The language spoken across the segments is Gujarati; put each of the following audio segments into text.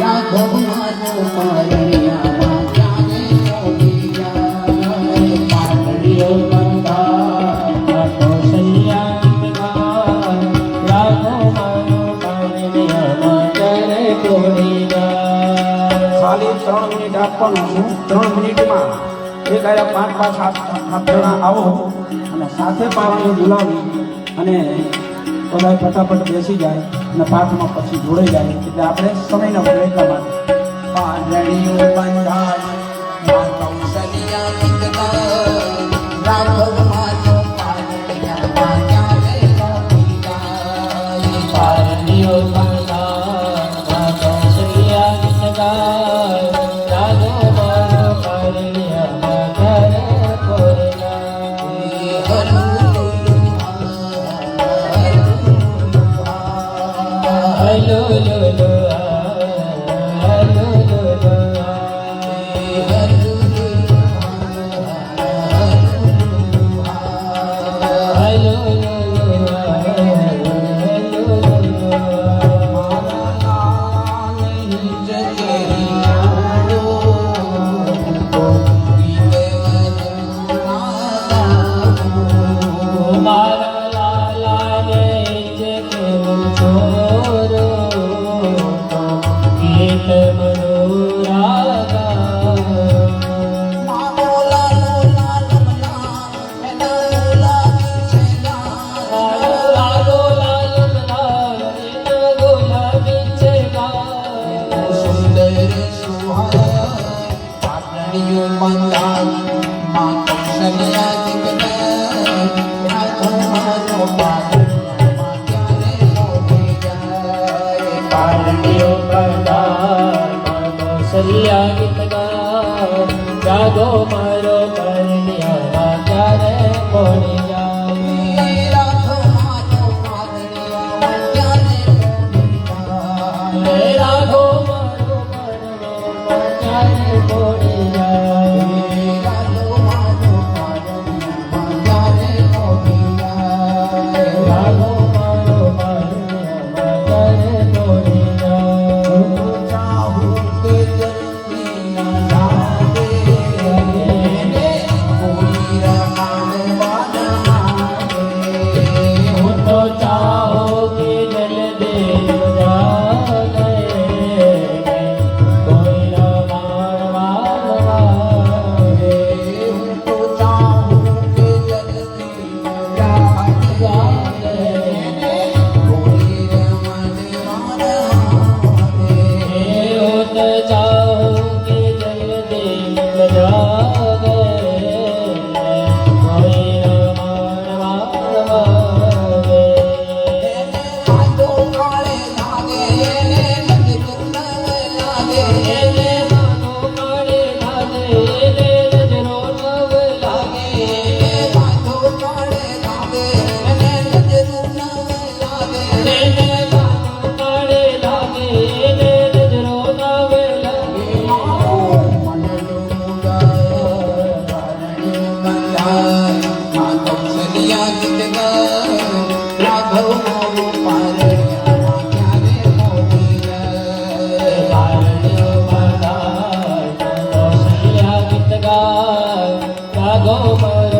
રાઘવ ત્રણ મિનિટ આપવાનું છું. ત્રણ મિનિટમાં એક આયા પાંચ પાંચ સાત સાત જણા આવો અને સાથે પાવાની બોલાવી અને બધા ફટાફટ બેસી જાય. અને પાઠમાં પછી જોડાઈ જાય. એટલે આપણે સમયના એટલા માટે Sado Ma. Allah. go,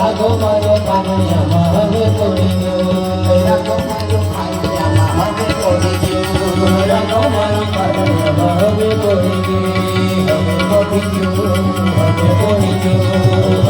রাঘবায় পাবে আমার করে রাঘবায় পাবে আমার করে রাঘবায় পাবে আমার করে করে করে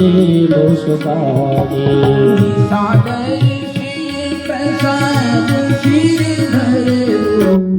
તેરી મુસ્કાની સાડે શ્રી પ્રસાદ શ્રી ધરે